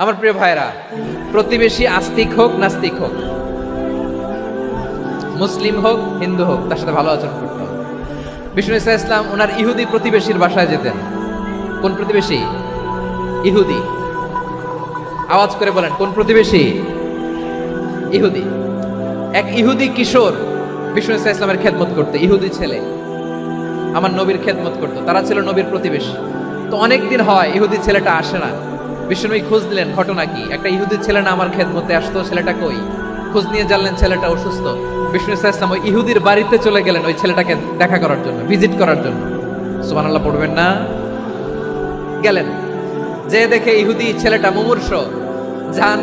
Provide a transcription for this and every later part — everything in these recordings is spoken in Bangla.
আমার প্রিয় ভাইরা প্রতিবেশী আস্তিক হোক, নাস্তিক হোক, মুসলিম হোক, হিন্দু হোক, তার সাথে ভালো আচরণ করতে বিষ্ণু ইসা ইসলাম, ওনার ইহুদি প্রতিবেশীর বাসায় যেতেন। কোন প্রতিবেশী? ইহুদি। আওয়াজ করে বলেন, কোন প্রতিবেশী? ইহুদি। এক ইহুদি কিশোর বিষ্ণু ইসা ইসলামের খেদমত করতে, ইহুদি ছেলে। আমার নবীর খেদমত করতো, তারা ছিল নবীর প্রতিবেশী। তো অনেক দিন হয়, ইহুদি ছেলেটা আসে না। বিষ্ণুনবী খোঁজ দিলেন, ঘটনা কি? একটা ইহুদি ছেলে না আমার খেদমতে আসতো, ছেলেটা কই? খোঁজ নিয়ে জানলেন ছেলেটা অসুস্থ। বিষ্ণু ইসা ইসলাম ওই ইহুদির বাড়িতে চলে গেলেন ওই ছেলেটাকে দেখা করার জন্য, ভিজিট করার জন্য। সুবান আল্লাহ পড়বেন না? গেলেন। যে দেখে ইহুদি ছেলেটা মুমূর্ষ। যান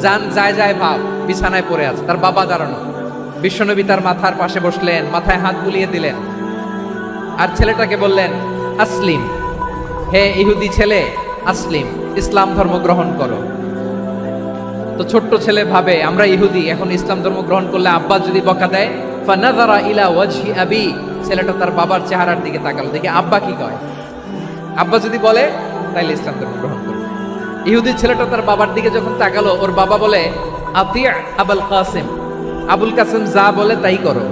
যান, যায় যায়, ভাব, বিছানায় পড়ে আছে, তার বাবা দাঁড়ানো। বিশ্বনবী তার মাথার পাশে বসলেন, মাথায় হাত বুলিয়ে দিলেন। আর ছেলেটাকে বললেন, আসলিম। হে ইহুদি ছেলে আসলিম, ইসলাম ধর্ম গ্রহণ করো। তো ছোট্ট ছেলে ভাবে, আমরা ইহুদি, এখন ইসলাম ধর্ম গ্রহণ করলে আব্বা যদি বকা দেয় ফানাজারা ইলা ওয়াজহি আবি, ছেলেটা তার বাবার চেহারার দিকে তাকালো, দেখে আব্বা কি কয়? আব্বা যদি বলে, তাইলে ইসলাম ধর্ম গ্রহণ করো। ইহুদি ছেলেটা তার বাবার দিকে যখন তাকালো, ওর বাবা বলে আতিয়া আবুল কাসিম। আবুল কাসিম যা বলে তাই করো।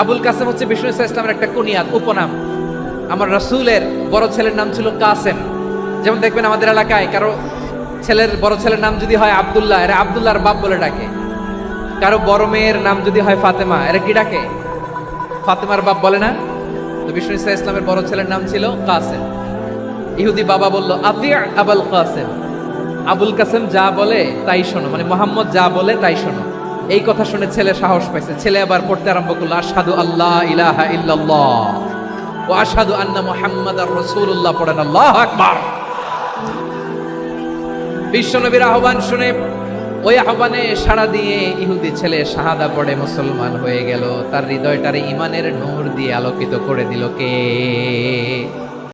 আবুল কাসেম হচ্ছে বিষ্ণু ইসা ইসলামের একটা কুনিয়াত উপনাম। আমার রাসূলের বড় ছেলের নাম ছিল কাসেম। যেমন দেখবেন আমাদের এলাকায় কারও ছেলের বড় ছেলের নাম যদি হয় আব্দুল্লাহ, এরা আবদুল্লাহর বাপ বলে ডাকে। কারও বড় মেয়ের নাম যদি হয় ফাতেমা, এরা কি ডাকে? ফাতেমার বাপ বলে না? তো বিষ্ণু ইসা ইসলামের বড় ছেলের নাম ছিল কাসেম। ইহুদি বাবা বলল আতিয়া আবুল কাসেম। আবুল কাসেম যা বলে তাই শোনো মানে মোহাম্মদ যা বলে তাই শোনো। এই কথা শুনে ছেলে সাহস পাইছে। ছেলে আবার পড়তে আরম্ভ করল, আশহাদু আল্লাহ ইলাহা ইল্লাল্লাহ। ও আন্না মুহাম্মাদার রাসূলুল্লাহ পড়েন আল্লাহু আকবার। বিশ্বনবীর আহ্বান শুনে ওই আহ্বানে সাড়া দিয়ে ইহুদি ছেলে শাহাদা পড়ে মুসলমান হয়ে গেল। তার হৃদয়টারে ইমানের নূর দিয়ে আলোকিত করে দিল কে?